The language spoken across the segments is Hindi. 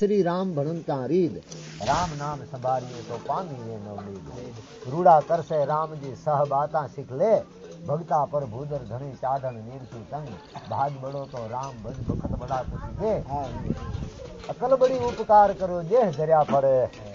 श्री राम भणंता रीद। राम नाम संभारियो तो पानी नवनीद रूड़ा कर से राम जी सह बाता सीख ले। भगता पर भूदर धनी चाधन नीर की तंग। भाग बड़ो तो राम भज भगत बड़ा कुछ दे। अकल बड़ी उपकार करो जे दरिया पड़े।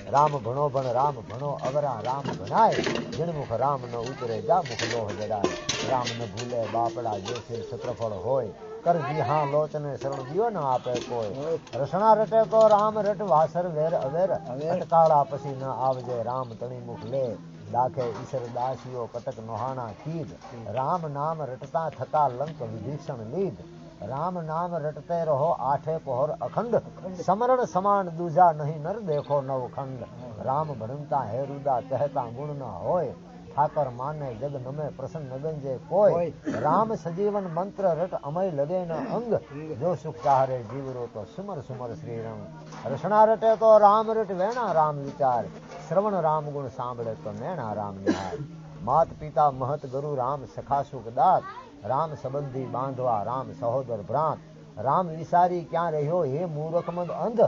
राम भणो भण, राम भणो अवरा राम भणाए जिन मुख राम न उतरे, जा मुख लोह जगाए। राम न भूले, बापड़ा जैसे सत्रफल होए। કર વિહા લોચને શરણ દિયો ન આપે કોઈ રસણા રટે તો રામ રટ વાસર વેર અવેર અટકાળા પછી ન આવજે રામ તણી મુખ લે દાખે ઈશ્વર દાસીઓ કટક નોહાણા કીધ રામ નામ રટતા થતા લંક વિભીષણ લીધ રામ નામ રટતે રહો આઠે પહોર અખંડ સમરણ સમાન દૂજા નહીં નર દેખો નવખંડ રામ ભણતા હે રુદા કહેતા ગુણ ના હોય ઠાકર માને જગ નમે પ્રસન્ન ગંજે કોઈ રામ સજીવન મંત્ર રટ અમય લગે ન અંગ જો સુખ ચાહરે જીવરો તો સુમર સુમર શ્રી રંગ રસણા રટે તો રામ રટ વેણા રામ વિચાર શ્રવણ રામ ગુણ સાંભળે તો નેણા રામ નિહાર માત પિતા મહત ગુરુ રામ સખા સુખ દાત રામ સંબંધી બાંધવા રામ સહોદર ભ્રાંત રામ વિસારી ક્યાં રહ્યો હે મૂર્ખમદ અંધ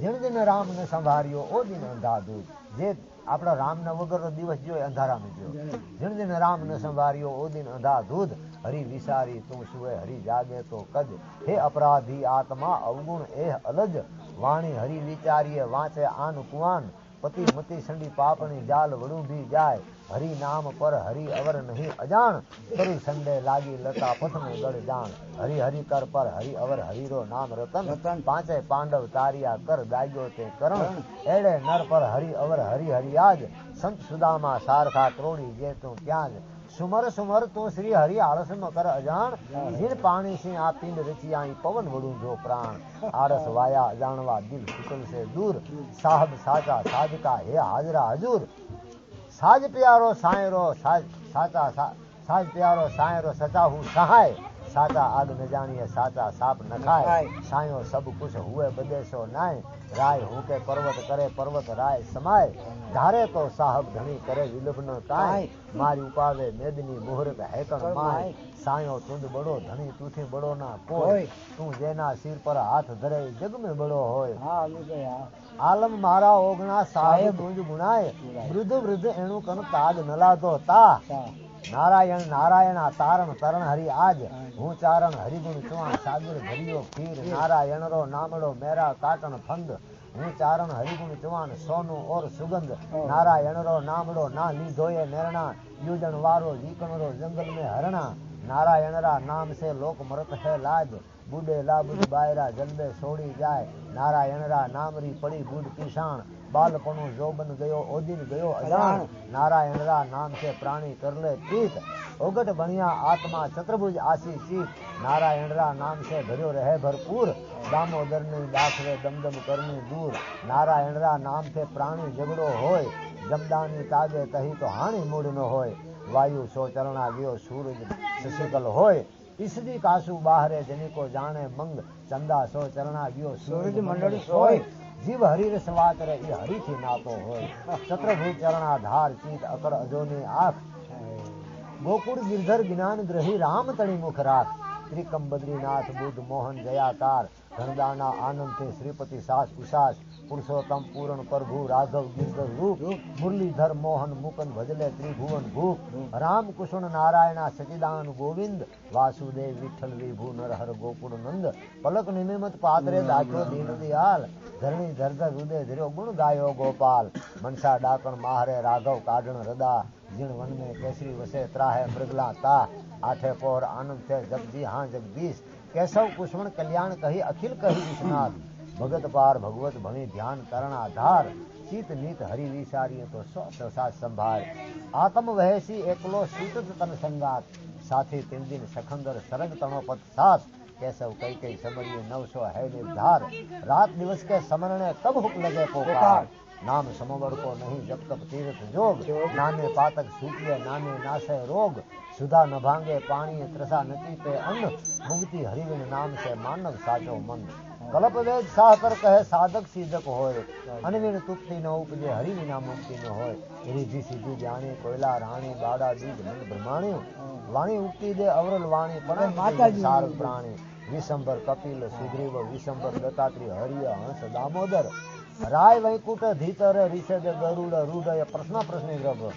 જીણ દિન રામને સંભાર્યો ઓ દિન અંધાધૂ જે આપણા રામના વગરનો દિવસ જોયો અંધારામાં જોયો. જીણ દિન રામને સંભાર્યો ઓ દિન અંધાધૂત. હરી વિસારી તું સુએ, હરી જાગે તો કદ. હે અપરાધી આત્મા, અવગુણ એહ અલજ વાણી હરી વિચારીએ, વાંચે આન કુવાન. પતિ મતિ સંડી પાપણી જાલ વડુંભી જાય હરિ નામ પર હરિ અવર નહીં અજાણ કરી સંડે લાગી લતા પથને ગળ જાણ. હરિ હરિ કર પર હરિ અવર હરિરો નામ રતન પાંચે પાંડવ તારિયા કર ગાયો તે કરણ. એડે નર પર હરિ અવર હરિ હરિયાજ સંત સુદામા સારખા ત્રોડી જે તું ત્યાં જ सुमर सुमर तू श्री हरि आरस मकर अजान जिन पानी से आ पिंड रचियाई पवन वड़ू जो प्राण। आरस वाया अजानवा दिल शुकल से दूर। साहब साचा साज का हे हाजरा हजूर। साज प्यारो सायरो, साज साचा साज प्यारो सायरो सचा हूँ सहाय। સાચા આગ ન જાણીએ સાચા સાપ ન ખાય સાયો સબ કુછ હુએ બદેશો નાય. રાય હું કે પર્વત કરે પર્વત રાય સમાય. ધારે તો સાહબ ધણી કરે વિલભ ન કાય. મારી ઉપાવે મેદની મુહૂર્ત હેકણ માય. સાયો તુંદ બડો ધણી તુથી બડો ના કોઈ. તું જેના શિર પર હાથ ધરે જગ મે બડો હોય આલમ મારા ઓગણા સાહેબ તુંજ ગુણાય. વૃદ્ધ વૃદ્ધ એનું કન તાગ ન લાદો તા. નારાયણ નારાયણા તારણ તરણ હરિ આજ હું ચારણ હરિગુણ ચુઆ સાગર ભર્યો ખીર નારાયણ રો નામડો મેરા કાટણ ફંદ હું ચારણ હરિગુણ ચુવાન સોનું ઓર સુગંધ નારાયણ રો નામડો ના લીધોએ નેરણા યુજણ વારો જીકણ રો જંગલ में હરણા નારાયણ રા નામ સે લોક મરત હે લાજ બુડે લાબુદ બાયરા જલબે છોડી જાય નારાયણ રા નામરી પડી બુડ કિસાણ બાલપણું જોબન ગયો ઓદિન ગયો અજાણ નારાયણ રા નામ છે પ્રાણી કરલે પ્રીત ઓગટ ભણ્યા આત્મા ચતુર્ભુજ આશી ચીત નારાયણ રા નામ છે ભર્યો રહે ભરપૂર. દામોદરની દાખવે દમદમ કરની દૂર. નારાયણ રા નામ છે પ્રાણી ઝઘડો હોય. જમદાની તાજે કહી તો હાણી મૂડ નો હોય. વાયુ સો ચરણા ગયો સૂરજ શશિકલ હોય. ઈસદી કાસુ બહારે જનિકો જાણે મંગ. ચંદા સો ચરણા ગયો સૂરજ મંડળ સોય. જીવ હરિ રસ વાત રે એ હરિથી નાતો હોય. ચક્રભૂ ચરણા ધાર ચિત અકર અજોની આંખ ગોકુળ ગિરધર જ્ઞાન ગ્રહી રામ તણી મુખ રાખ. ત્રિકમ બદ્રીનાથ બુદ્ધ મોહન જયાકાર. ધનદાના આનંદથી શ્રીપતિ સાસ ઉષાસ, પુરુષોત્તમ, પૂરણ, પ્રભુ રાધવ ગીર્ધર રૂપ, મુરલીધર, મોહન મુકન ભજલે, ત્રિભુવન, ભૂપ રામકૃષ્ણ નારાયણા, સચિદાન, ગોવિંદ, વાસુદેવ, વિઠ્ઠલ, વિભુ, નરહર, ગોકુળ, નંદ, પલક, નિમિમત પાદરે દાખલો દીન ધરણી, ધરધર હૃદય ધીરો, ગુણ ગાયો, ગોપાલ, મનસા, ડાકણ, માહરે, રાઘવ કાઢણ રદા જીણ વનમે કેસરી, વસે, ત્રાહે, મૃગલા, તા, આઠે કોર આનંદ છે, જગજી, હા, જગદીશ कैसव कुष्मण कल्याण कही, अखिल कही विश्वनाथ। भगत पार भगवत भवि ध्यान करण आधार। चीत नीत हरि विचारिय तो प्रसाद संभार। आत्म वहसी एकलो शीतत तन संगात। साथी तीन दिन सखंदर सरग तनो पद साथ। कैसव कई कई समरिय नव सौ है निर्धार। रात दिवस के समरण कब हुक लगे पोकार નામ સમવર્કો નહીં જપ તપ તીર્થ જોગ. નાને પાતક સૂકવે નાને નાશે રોગ. સુધા ન ભાંગે પાણી ત્રસા નતી પે અન્ન. મુક્તિ હરિવિન નામ છે માનવ સાચો મન. કલ્પ વેદ સાહકર કહે સાધક સીધક હોય. અનવિન તૃપ્તિ ન ઉપજે હરિવિના મુક્તિ ન હોય. રીધી સીધી જાણી કોયલા રાણી બાડા દૂધ મન બ્રહ્માણ્યું વાણી ઉક્તિ દે અવરલ વાણી પણ માતાજી સાર પ્રાણી. વિશંબર કપિલ સુગ્રીવ વિશંબર દત્તાત્રી હરિય હંસ દામોદર. રાય વૈકુંઠ ધીતર રિષદ ગરુડ રૂડય પ્રશ્ન પ્રશ્ન ગ્રભ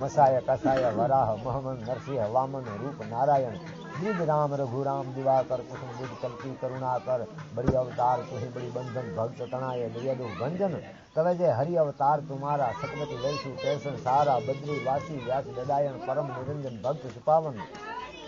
મસાય કસાય વરાહ મહમન નરસિંહ વામન રૂપ નારાયણ. બુદ્ધ રામ રઘુરામ દિવાકર કુસુમ બુદ્ધ કલ્કી કરુણાકર. બડી અવતાર તુહી બડી બંધન ભક્ત તણાય નિયદુ ભંજન. તવે જે હરિ અવતાર તુમારા સકમતિ લઈશું કેસન સારા બદ્રી વાસી વ્યાસ દદાયણ પરમ નિરંજન ભક્ત સુપાવન.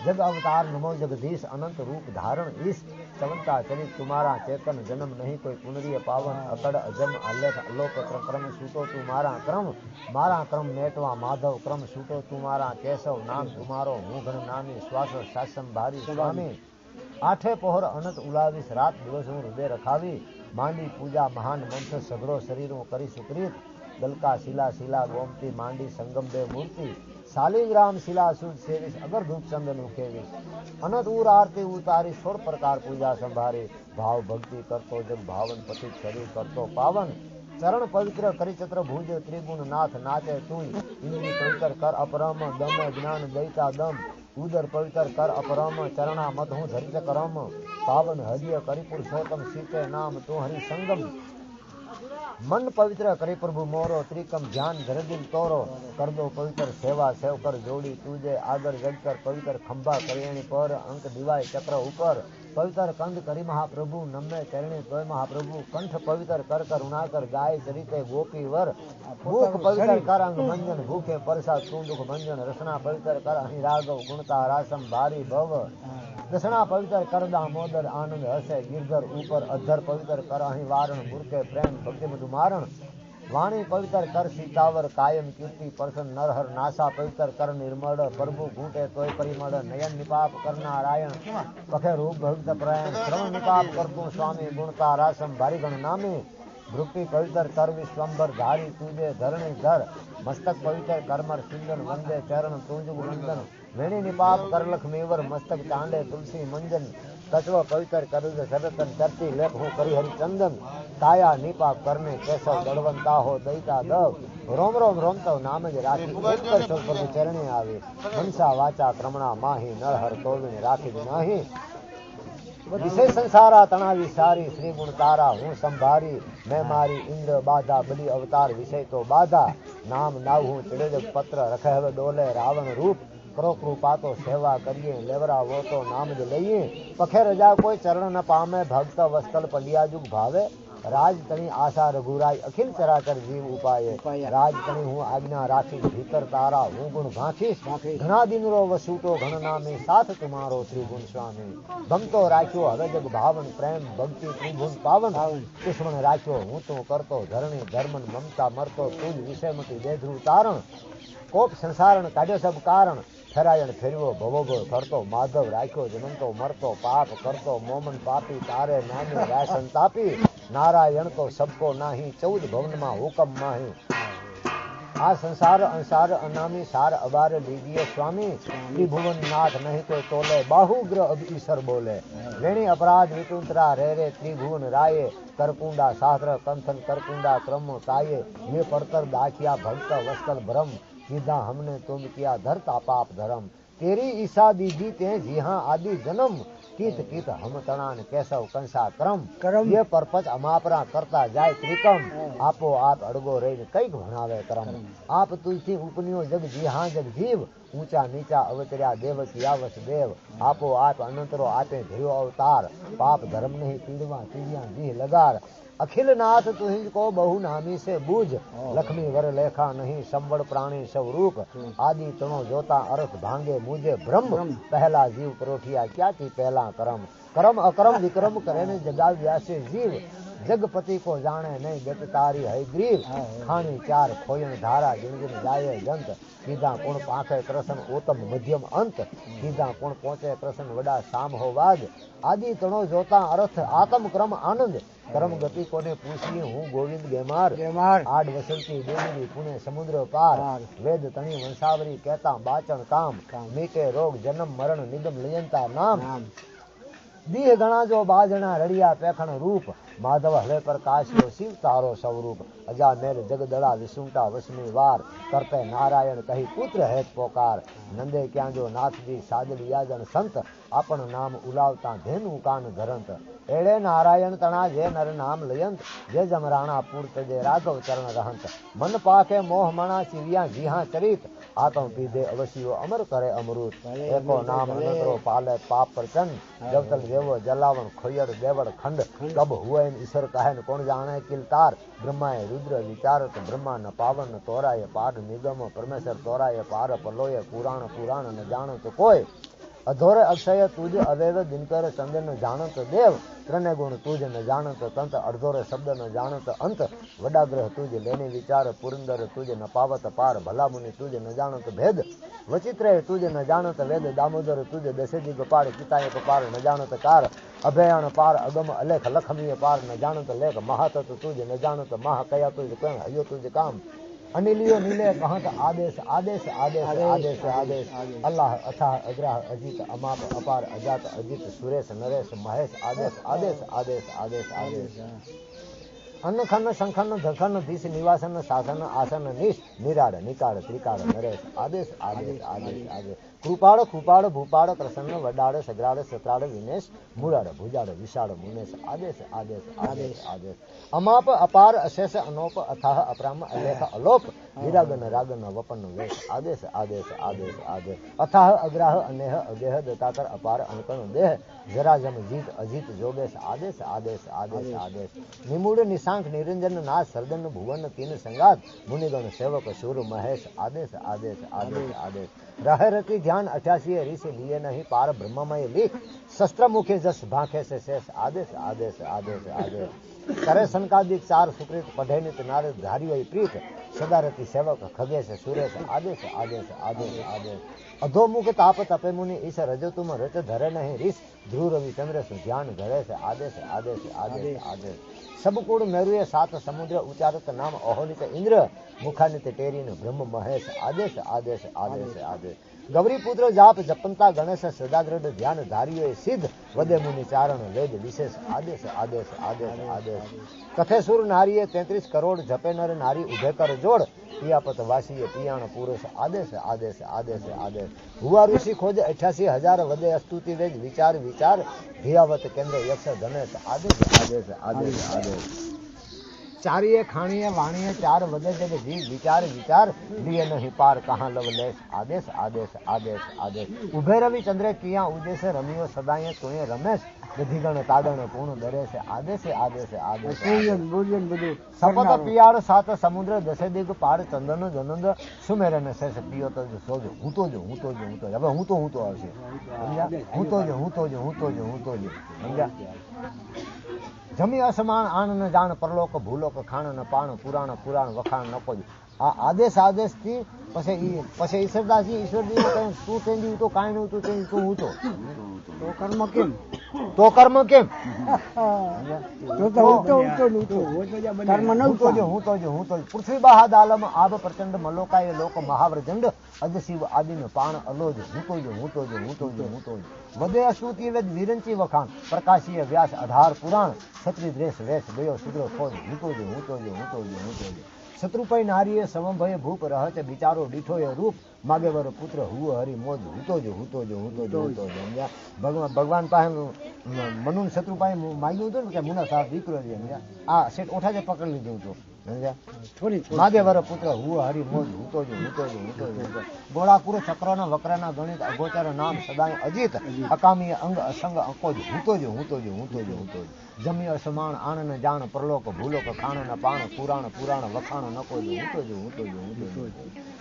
जग अवतार नमो जगदीश अनंत रूप धारण ईश चवंता चरित तुम्हारा चेतन जन्म नहीं कोई पुनरीय पावन अकड़ अजम अलेख अलोक क्रम सूटो तुम्हारा क्रम मारा क्रम मेटवा माधव क्रम सूटो तुम्हारा केशव नाम तुम्हारो मुघन नामी श्वास शासम भारी स्वामी આઠે પહોર અનંત ઉલાવીશ રાત દિવસ હું હૃદય રખાવી માંડી પૂજા મહાન મંથ સઘળો શરીર હું કરી સુકરીત દલકા શિલા શિલા ગોમતી માંડી સંગમ બે મૂર્તિ શાલિગ્રામ શિલા સુદ સેવીસ અગર ધૂપ ચંદન ઉકેવીશ અનંત ઉર આરતી ઉતારી સોળ પ્રકાર પૂજા સંભારી ભાવ ભક્તિ કરતો જગ ભાવન પતિ શરીર કરતો પાવન ચરણ પવિત્ર કરી ચત્ર ભુજ ત્રિગુણ નાથ નાચે તું ઇન્દ્રી પવિત્ર કર અપરમ દમ જ્ઞાન દયતા દમ ઉદર પવિત્ર કર અપરમ ચરણા મત હું ધરિત કરમ પાવન હરિય કરી પુરુષોત્તમ સીતે નામ તું હરિ સંગમ મન પવિત્ર કરી પ્રભુ મોરો ત્રિકમ ધ્યાન ધરદિલ તોરો કર દો પવિત્ર સેવા સેવ કર જોડી તુજે આગળ જગકર પવિત્ર ખંભા કરિયાણી પર અંક દિવાય ચક્ર ઉપર પવિત્ર કંદ કરી મહાપ્રભુ નમે ચરણે તોય મહાપ્રભુ કંઠ પવિત્ર કર કરુણાકર ગાય ચરિતે ગોપી વર ભૂખ પવિત્ર કર અંગ મંજન ભૂખે પરસા તું દુઃખ મંજન રસના પવિત્ર કર અહીં રાઘવ ગુણતા રાસમ ભારી ભવ દસણા પવિત્ર કર દામોદર આનંદ હસે ગિરધર ઉપર અધર પવિત્ર કર અહીં વારણ મૂર્ખે પ્રેમ ભક્તિ सुमारण वाणी पवित्र कर सीतावर कायम कीर्ति प्रसन्न नरहर नासा पवित्र कर निर्मल प्रभु घूटे तोय परिमल नयन निपाप कर नारायण। पखे रूप भक्त प्रायण श्रम निपाप कर तू स्वामी गुणता राशम भारी गण नामे। भ्रुक्ति पवित्र कर विश्वम्बर धारी तुझे धरणी धर। मस्तक पवित्र करमर सिंदन वंदे चरण तुंज वंदन। वेणी निपाप कर लख मेवर मस्तक तांडे तुलसी मंजन। તત્વ પવિત્ર કરુજ સરતન ચરતી લેખ હું કરી હરિચંદન કાયા નિપાપ કરને કેશવ દળવંતા હો દૈતા દવ રોમ રોમ રોમતવ નામ જ રાખી ઉત્કર પ્રભુ ચરણે આવે મનસા વાચા ક્રમણા માહી નળહર તોવિણી રાખી નાહી વિષય સંસારા તણાવી સારી શ્રી ગુણ તારા હું સંભારી મેં મારી ઇન્દ્ર બાધા બલી અવતાર વિષય તો બાધા નામ નાવ હું ચડેજ પત્ર રખે હવે ડોલે રાવણ રૂપ કરો કૃપા તો સેવા કરીએ લેવરાવો તો નામ જ લઈએ પખે રજા કોઈ ચરણ ન પામે ભક્ત વસ્તલ પલિયાજુગ ભાવે રાજ તણી આશા રઘુરાય અખિલ ચરાચર જીવ ઉપાય રાજ તણી હું આજ્ઞા રાખી ભીતર તારા હું ગુણ ભાંખીશ ઘણા દિનરો વસૂટો ઘણ નામે સાથ તમારો ત્રિગુણ સ્વામી ગમતો રાખ્યો હવે જગ ભાવન પ્રેમ ભક્તિ ત્રિગુણ પાવન દુશ્મન રાખ્યો હું તો કરતો ધરણી ધર્મન મમતા મરતો તુજ વિષયમતી દેધરું તારણ કોપ સંસારણ કાઢ્યો સબ કારણ खेरायण फेरवो भवो भो करतो माधव राखो जमंतो मरतो पाप करतो मोमन पापी तारे नानी राय संतापी नारायण तो सबको नाही चौद भवन मा हुकम माही आ संसार अंसार अनामी सार अबार लीजिए स्वामी त्रिभुवन नाथ नहीं तो तोले बाहुग्रह अब ईश्वर बोले ऋणी अपराध विकुंतरा रे रे त्रिभुवन राये करकुंडा शास्त्र कंथन करकुंडा क्रम काये ये परतर दाखिया भक्त वस्तल भ्रम सीधा हमने तुम किया धरता पाप धर्म। तेरी ईसा दी जीते जी हाँ आदि जन्म। कित कित हम तनान केशव कंसा क्रम। करम। ये परपच अमापरा करता जाय त्रिकम। हाँ। आपो आप अड़गो रही कई भणावे क्रम। आप तुलसी उपनियो जग जी हाँ जग जीव। ऊँचा नीचा अवतरिया देव कियावस देव। आपो आप अनंतरो आते धीरो अवतार। पाप धर्म नहीं पीड़वा पीड़िया जी लगार। अखिल नाथ तुझको बहु नामी से बूझ। हाँ। लक्ष्मी वर लेखा नहीं संबड़ प्राणी स्वरूप। हाँ। आदि तणो जोता अर्थ भांगे मुझे ब्रह्म। पहला जीव प्रोठिया क्या थी पहला कर्म? कर्म अकर्म विक्रम करे जगाव्या से जीव। जगपति को जाने नहीं बिट तारी है ग्रीव हाँ, हाँ। खानी चार खोयन धारा जिन जिन जाए जंत सीधा कुण पाखे कृष्ण उत्तम मध्यम अंत। सीधा कुण पहुँचे कृष्ण वडा शाम हो वाज। आदि तणो जोता अर्थ आत्म क्रम आनंद। कर्म गति कोने पूछी हूँ गोविंद बेमार। बेमार। आठ वसंती देवी पुणे समुद्र पार। वेद तणी वंशावरी कहता बाचन काम। मीटे रोग जन्म मरण निगम लयंता नाम। दीह गणा जो बाजना रड़िया पैखण रूप माधव हरे प्रकाश जो शिव तारो स्वरूप अजा मेरे जगदड़ा विसुंटा वसमी वार करते नारायण कही पुत्र है पोकार नंदे क्या जो नाथ जी सादली याजन संत अपन नाम उलावता धेनु कान धरंत एड़े नारायण तना जे नर नाम लयंत जे जमराणा पूर्त जे राघव चरण रहंत मन पाके मोह मणा सिविया जिहा चरित आत्म पीदे अवश्य अमर करे अमृत एको नाम अनंतरो पाले पाप प्रचंड जब तक देव जलावन खोयर देवर खंड कब हुए इन ईश्वर कहन कौन जाने किलतार ब्रह्मा है रुद्र विचार तो ब्रह्मा न पावन तोरा ये पाठ निगम परमेश्वर तोरा ये पार पलोय पुराण पुराण न जाने तो कोई અધોરે અક્ષય તુજ અવેવ દિનકર ચંદન જાણત દેવ ત્રણે ગુણ તુજ ન જાણત તંત અડધોરે શબ્દ ન જાણત અંત વડાગ્રહ તુજ લેની વિચાર પુરંદર તુજ ન પાવત પાર ભલા મુનિ તુજ ન જાણત ભેદ વચિત્રે તુજ ન જાણત વેદ દામોદર તુજ દશેજી ગપાળ પિતાય પાર ન જાણત કાર અભયણ પાર અગમ અલેખ લખમીય પાર ન જાણત લેખ મહાતત તુજ ન જાણત મહા કયા તુજ કણ હયો તુજ કામ अनिलियो नीले वहाँ का आदेश आदेश आदेश आदेश आदेश अल्लाह अथा अग्रह अजीत अमाप अपार अजात अजित सुरेश नरेश महेश आदेश आदेश आदेश आदेश आदेश अन्न खन शंखन धखन दिस निवासन शासन आसन निश निराड़ निकाड़ त्रिकाड़ नरेश आदेश आदेश आदेश आदेश કૃપાળ કૃપાળ ભૂપાળ પ્રસન્ન વડાડ સગરાડ સત્રાડ વિનેશ મૂળાડ ભુજાડ વિશાળ મુનેશ આદેશ આદેશ આદેશ આદેશ અમાપ અપાર અશેષ અનોપ અથાહ અપ્રામ અલેખ અલોપ વિરાગન રાગન વપન વેશ આદેશ આદેશ આદેશ આદેશ અથાહ અગ્રાહ અનેહ અગેહ દત્તાકર અપાર અંકણ દેહ જરાજમ જીત અજીત જોગેશ આદેશ આદેશ આદેશ આદેશ નિમૂળ નિશાંક નિરંજન નાથ સર્જન ભુવન તીન સંગાત મુનિગણ સેવક શુર મહેશ આદેશ આદેશ આદેશ આદેશ रहर की ध्यान अठासी हरी से लिए नहीं पार ब्रह्ममय लिख शस्त्र मुखे जस भाखे से शेष आदेश आदेश आदेश आदेश करे संकादिक चार सुकृत पढ़ेनित नार धारी प्रीत सदारती सेवक खगे से सुरेश आदेश आदेश आदेश आदेश अधोमुख ताप तपे मुनि ईश रजो तुम रच धरे नहीं ऋष ध्रुव रवि चंद्र सुध्यान धरे से आदेश आदेश आदेश आदेश सब कुड़ मेरुए सात समुद्र उच्चारत नाम अहोनित इंद्र मुखानित टेरीन ब्रह्म महेश आदेश आदेश आदेश आदेश गौरी पुत्र जाप जपंता गणेश सदा दृढ़ ध्यान धारियो सिद्ध वदे मुनि चारण वेद विशेष आदेश आदेश आदेश आदेश कथे सुर नारी तैतीस करोड़ जपे नर नारी उभे कर जोड़ पियापत वासी पियाण पुरुष आदेश आदेश आदेश आदेश हुआ ऋषि खोज अठासी हज़ार वदे अस्तुति वेज विचार विचार धियावत केंद्र यक्ष धनेश आदेश आदेश आदेश आदेश ચારીએ ખાણીએ વાણીએ ચાર વધે છે જીવ વિચાર વિચાર લીએ નહીં પાર કહા લવ લેશ આદેશ આદેશ આદેશ આદેશ. ઉભે રવિ ચંદ્રે કિયા ઉદેશે રમ્યો સદાય તુએ રમેશ. ગધિગણ તાદણ પૂર્ણ દરે છે. આદેશે આદેશે આદેશ સપત પિયાળ સાત સમુદ્ર દસે દિગ પાર ચંદન જનંદ. સુમેર ને શેષ પિયો તો સોજો. હું તો જો હું તો જો હું તો હવે હું તો હું તો આવશે. હું તો જો હું તો જો હું તો જો હું તો જો. સમજ્યા? જમી અસમાન આનંદ જાણ પરલોક ભૂલોક ખાણ ન પાણ પુરાણ પુરાણ વખાણ ન કોઈ. આદેશ આદેશ થી પછી પછી ઈશ્વરદાસજી ઈશ્વરજી કહ્યું તું ચેન્જ તો કાંઈ નતું ચેન્જ તું હું તો તો કર્મ કેમ તો કર્મ કેમ કર્મ ન હું તો જો હું તો જો હું તો પૃથ્વી બહાદ આલમ આબ પ્રચંડ મલોકાય લોક મહાવર જંડ અજ શિવ આદિન પાણ અલોજ હું તો જો હું તો જો હું તો જો હું તો જો વધે અશ્રુતિ વેદ વિરંચી વખાણ પ્રકાશીય વ્યાસ અઢાર પુરાણ છત્રી દ્રેશ વેશ ગયો શુદ્ર ખોજ હું તો જો હું તો જો હું તો જો હું તો જો શત્રુપય નારીએ સમભય ભૂપ રહત બિચારો ડીઠોય રૂપ માગે વર પુત્ર હું હરી મોજ હૂતો જો હૂતો જો હૂતો જો હૂતો જો. સમજ્યા ભગવાન ભગવાન પાસે મનુ શત્રુ પાસે માગ્યું હતું ને કે મુના સાહેબ દીકરો છે. સમજ્યા આ શેઠ ઓઠા જે પકડી લીધું હતું. સમજ્યા માગે વર પુત્ર હું હરી મોજ હૂતો જો હૂતો જો હૂતો જો ગોળાપુર ચક્રના વક્રના ગણિત અગોચર નામ સદાય અજીત અકામી અંગ અસંગ અંકો જ જો હૂતો જો હૂતો જો હૂતો જો જમી અસમાણ આણન જાણ પરલોક ભૂલોક ખાણ પાણ પુરાણ પુરાણ વખાણ નકો જો હૂતો જો હૂતો જો હૂતો જો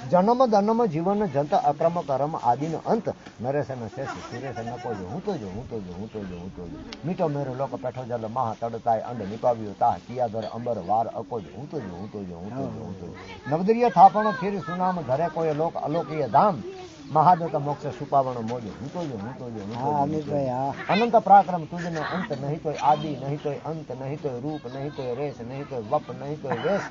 જન્મ દનમ જીવન જંત અક્રમ કરમ આદિનો અંત નરેશ ન શેષ સુરેશ નકો જો હું તો જો હું તો જો હું તો જો હું તો જો મીઠો મેરો લોક પેઠો જલ મહા તડતાય અંડ નિપાવ્યો તાહ કિયાધર અંબર વાર અકોજ જો तो यो तो यो तो यो तो नवदरिया था पण फिर सुनाम घरे कोई लोक अलौकिक धाम महादेव मोक्ष सुपावण मोज हूँ तो यो हूँ तो हाँ अमित भैया अनंत पराक्रम तुझ में अंत नहीं कोई आदि नहीं कोई अंत नहीं कोई रूप नहीं कोई रेस नहीं कोई वप नहीं कोई वेश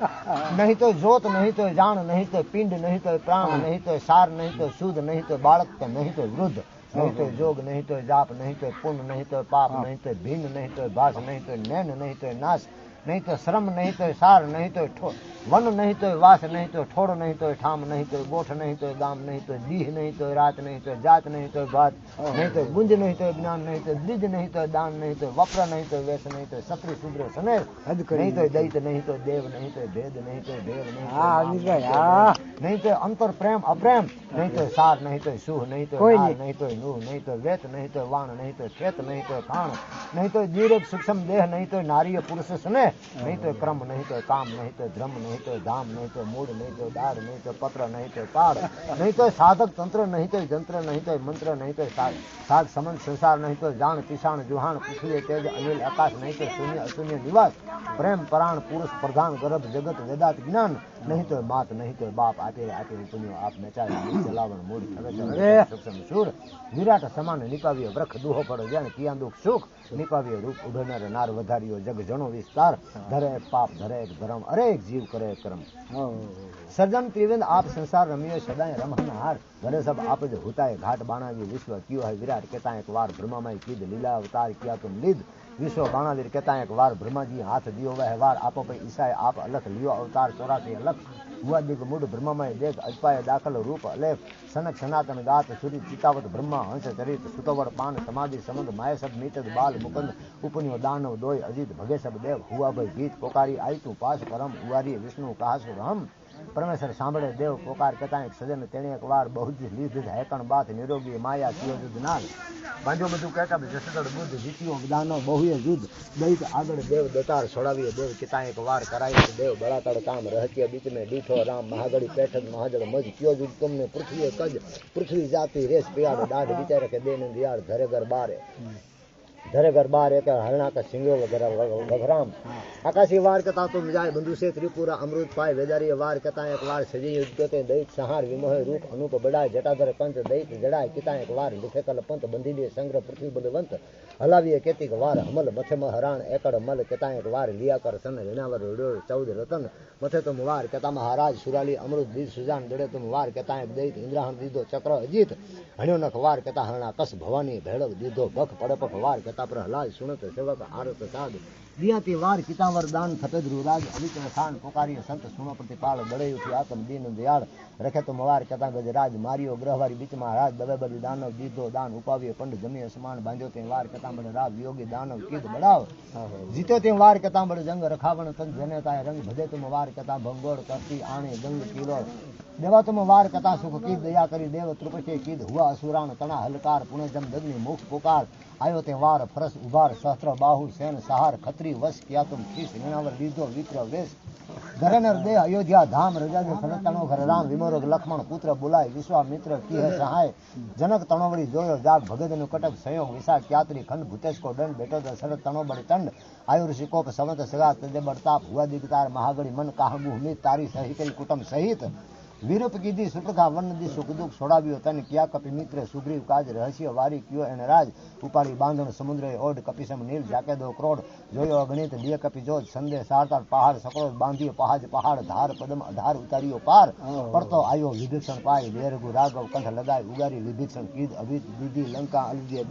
नहीं तो ज्योत नहीं तो जान नहीं तो पिंड नहीं तो प्राण नहीं तो सार नहीं तो शुद्ध नहीं तो बालक नहीं तो वृद्ध नहीं तो योग नहीं तो जाप नहीं तो पुण्य नहीं तो पाप नहीं तो भिन्न नहीं तो भाष नहीं तो नैन नहीं तो नाश नहीं तो श्रम नहीं तो सार नहीं तो वन नहीं तो वास नहीं तो ठोड़ नहीं तो ठाम नहीं तो गोठ नहीं तो दाम नहीं तो दीह नहीं तो रात नहीं तो जात नहीं तो बात नहीं तो गुंज नहीं तो ज्ञान नहीं तो द्विज नहीं तो दान नहीं तो वप्र नहीं तो वेश नहीं तो सप्री शूद्र समेर नहीं तो दैत नहीं तो देव नहीं तो भेद नहीं तो देव नहीं नहीं तो अंतर प्रेम अप्रेम नहीं तो सार नहीं तो सुह नहीं तो नहीं तो नूह नहीं तो वेत नहीं तो वाण नहीं तो खेत नहीं तो खाण नहीं तो ज़ीरो सूक्ष्म देह नहीं तो नारी पुरुष स्नेह નહીં તો ક્રમ નહીં તો કામ નહીં તો ધ્રમ નહીં તો ધામ નહીં તો મૂળ નહીં તો દાળ નહીં તો પત્ર નહીં તો કાળ નહીં તો સાધક તંત્ર નહીં તો જંત્ર નહીં તો મંત્ર નહીં તો સાત સમન સંસાર નહીં તો જાણ કિસાણ જુહાણ પૃથ્વી તેજ અનિલ આકાશ નહીં તો શૂન્ય અશૂન્ય નિવાસ પ્રેમ પરાણ પુરુષ પ્રધાન ગર્ભ જગત વેદાત જ્ઞાન નહીં તો માત નહીં તો બાપ આપે આપે પુણ્યો આપ નચાવી ચલાવણ મૂળ સક્ષમ સુર વિરાટ સમાન નિપાવ્યો વ્રખ દુહો પડો જાણે કિયા દુઃખ સુખ નિપાવ્યો રૂપ ઉભરનાર નાર વધાર્યો જગ જણો વિસ્તાર धरे पाप धरे एक धर्म अरे एक जीव करे एक कर्म। हाँ। सर्जन त्रिवेंद आप संसार रमियो सदाए रमहनहार भरे सब आप जो होता है घाट बाणा जी विश्व क्यों है विराट कहता है एक बार ब्रह्मा में की लीला अवतार किया तुम निध विश्व बाणा लेर कहता है एक बार ब्रह्मा जी हाथ दियो वह वार आपो पे ईसा आप अलख लियो, अवतार चौरा से अलख। हुआ दिख मुड ब्रह्ममय देख अजपाय दाखल रूप अलेख। सनक सनातन गात सूरी चितावत ब्रह्म, हंस चरित सुतवर पान समाधि समुद माय सब मित बाल मुकंद। उपनियो दानव दोय अजित भगे सब देव। हुआ भय गीत, पोकारी आई तू पास परम। हुआ विष्णु, कहा सुरम પરમેશ્વર સાંભળે દેવ પોકાર કથા એક સજન તેણે એક વાર બહુ જ લીધ હેકણ બાત નિરોગી માયા કિયો યુદ્ધ નાગ બાંધો બધું કહેતા જસદળ બુદ્ધ જીત્યો દાનો બહુએ યુદ્ધ દૈત આગળ દેવ દતાર છોડાવીએ દેવ કિતા એક વાર કરાય દેવ બળાતળ કામ રહત્ય બીચ મેં દીઠો રામ મહાગળી પેઠક મહાજળ મજ કયો યુદ્ધ તમને પૃથ્વીએ કજ પૃથ્વી જાતિ રેસ પિયાડ દાઢ વિચારે કે દેન દિયાળ ધરે ઘર બારે धरे घर बार एक हरणा का सिंगो वगैरह वगराम। हाँ। आकाशी वार कता तो मिजाय बंधु से त्रिपुरा अमृत पाए वेदारी वार कता एक वार सजी युद्धते दैत सहार विमोह रूप अनूप बड़ाय जटाधर पंच दैत जड़ाय किता एक वार लिखे कल पंत बंधी लिए संग्रह पृथ्वी बलवंत। हलावी केतिक वार अमल मथे म हराण एकड़ मल कता एक वार लिया कर सन विनावर रोडो चौध रतन। मथे तुम वार कता महाराज सुराली अमृत दी सुजान दड़े तुम वार कता एक दैत इंद्रहण दीदो चक्र अजीत। हण्यो नख वार कता हरणा कस भवानी भेड़व दीदो बख पड़पक वार तथा प्रहलाद सुनत सेवक आरत साध। दिया ती वार पितावर दान खपे गुरु राज अलित खान पुकारियो संत सुनो प्रतिपाल बड़े उठी आत्म दीन दयाल, रखे तो मवार कथा गज राज, मारियो ग्रहवारी बीच में दबे बलि दानव दीदो दान उपावी पंड जमी समान बांधो ते वार कथा बड़े राज, योगी दानव कीत बढ़ाओ जीतो ते वार कथा बड़े जंग, रखावण तन जने रंग, भजे तुम वार कथा भंगोर करती आणे गंग कीलो। देवा तुम वार कथा, सुख की दया करी देव त्रुपति कीत हुआ असुरान तना हलकार, पुणे जम दग्नि मुख पुकार। आयो ते वार, फरस उभार, सहस्त्र, बाहु, सेन, सहार, खत्री છત્રી વસ ક્યાતમ શ્રી શ્રીનાવર લીધો વિક્ર વેશ ધરનર દેહ અયોધ્યા ધામ રજાજો સનતણો ઘર રામ વિમોરો લખમણ પુત્ર બોલાય વિશ્વામિત્ર કીહ સહાય જનક તણોવળી જોયો જાગ ભગતનું કટક સંયોગ વિશાળ ક્યાત્રી ખંડ ભૂતેશ કો દંડ બેટો દ સરત તણોબળ તંડ આયુર્ષિ કોપ સમત સગા તજે બળતાપ હુઆ દિગતાર મહાગળી મન કાહગુ હુમિત તારી સહિત કુટુંબ સહિત વિરૂપ કીધી સુપ્રખા વન દી સુખ દુઃખ છોડાવ્યો તન ક્યા કપિ મિત્ર સુગ્રીવ કાજ રહસ્ય વારી કયો એને રાજ ઉપાડી બાંધણ સમુદ્ર ઓઢ કપિસમ નીલ જાકે દો ક્રોડ જોયો અગણિત લિય કપિ જોત સંદેહ સારતાર પહાડ સકળો બાંધ્યો પહાજ પહાડ ધાર પદમ અઢાર ઉતાર્યો પાર ઓહો. પડતો આયો વિભીષણ પાય વેરગુ રાઘવ કંઠ લગાય ઉગારી વિભીષણ કીધ અભિત દીધી લંકા અલજે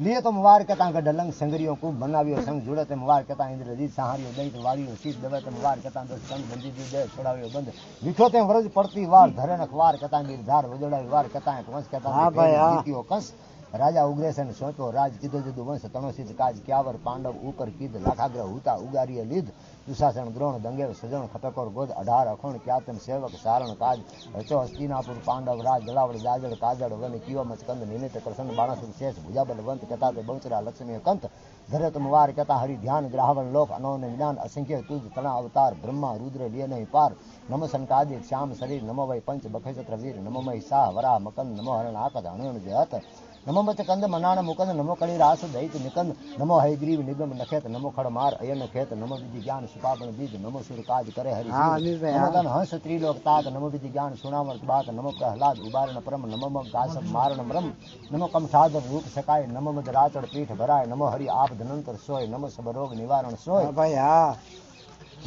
लिए तो मुबार कता का डलंग संगरियों को बनावियो संग जुड़े ते मुबार कता इंद्रजीत सहारियो दई तो शीत दवे ते मुबार कता दस संग बंदी दी दे छोड़ावियो बंद। लिखो ते व्रज पड़ती वार धरे अखबार कता निर्धार वजड़ा वार कता हाँ हाँ। कंस कता हाँ भाई हाँ। कंस રાજા ઉગ્રેસન સોંપ્યો રાજ કીધો જુદું વંશ તણોસિત કાજ ક્યાવર પાંડવ ઉપર કીધ લાખાગ્રહ હુતા ઉગારીએ લીધ દુશાસન દ્રોણ દંગેવ સજણ ખટકોર ગોદ અઢાર અખોણ ક્યાતન સેવક સારણ કાજ રચો હસ્તિનાપુર પાંડવ રાજ જલાવડ જાજડ કાજડ વન કિયો મચકંદ નિમિત્ત કરશન બાણસુર શેષ ભુજાબલ વંત કથા તે બહુચરા લક્ષ્મી કંત ધરે તુમ વાર કથા હરિ ધ્યાન ગ્રાહવણ લોક અનોન જ્ઞાન અસંખ્ય તુજ તણા અવતાર બ્રહ્મા રુદ્ર લિય નહીં પાર નમ સંકાદિક શ્યામ શરીર નમો વૈ પંચ બખેસત્ર વીર નમો મય શાહ વરા મકંદ નમો હરણ આકદ અણણ જહત नमो मत कंद मनाण मुकंद नमो कड़ी रास दैत निकंद नमो हयग्रीव निगम नखेत नमो खड़ मार अयन खेत नमो विधि ज्ञान सुपावन बीज नमो सुर काज करे हरि हाँ, नमो हाँ। हंस त्रिलोक ताक नमो विधि ज्ञान सुनावर बात नमो प्रहलाद उबारण परम नमो मम मारण ब्रह्म नमो कम साधन रूप सकाय नमो मद राचड़ पीठ भराय नमो हरि आप धनंतर सोय नमो सब रोग निवारण सोय। हाँ भैया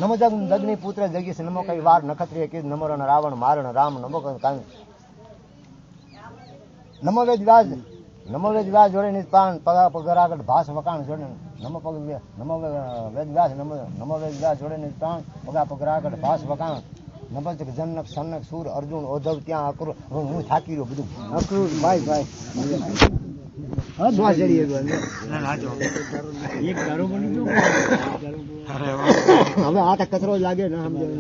नमो जग दग्नि पुत्र जगी से नमो कई वार नखत्रिय के नमो रण रावण मारण राम नमो नमो वेद નમો વેદ વ્યાસ જોડે નિષ્પાન પગા પગરાગટ ભાસ વકાણ જોડે નમો પગ નમો વેદ વ્યાસ નમો નમો વેદ વ્યાસ જોડે નિષ્પાન પગા પગરાગટ ભાસ વકાણ નમસ્તક જનક સનક સુર અર્જુન ઓધવ ત્યાં અક્રો હું હું થાકી રહ્યો બધું. અક્રો ભાઈ ભાઈ. હવે આ કચરો લાગે ને સમજાવ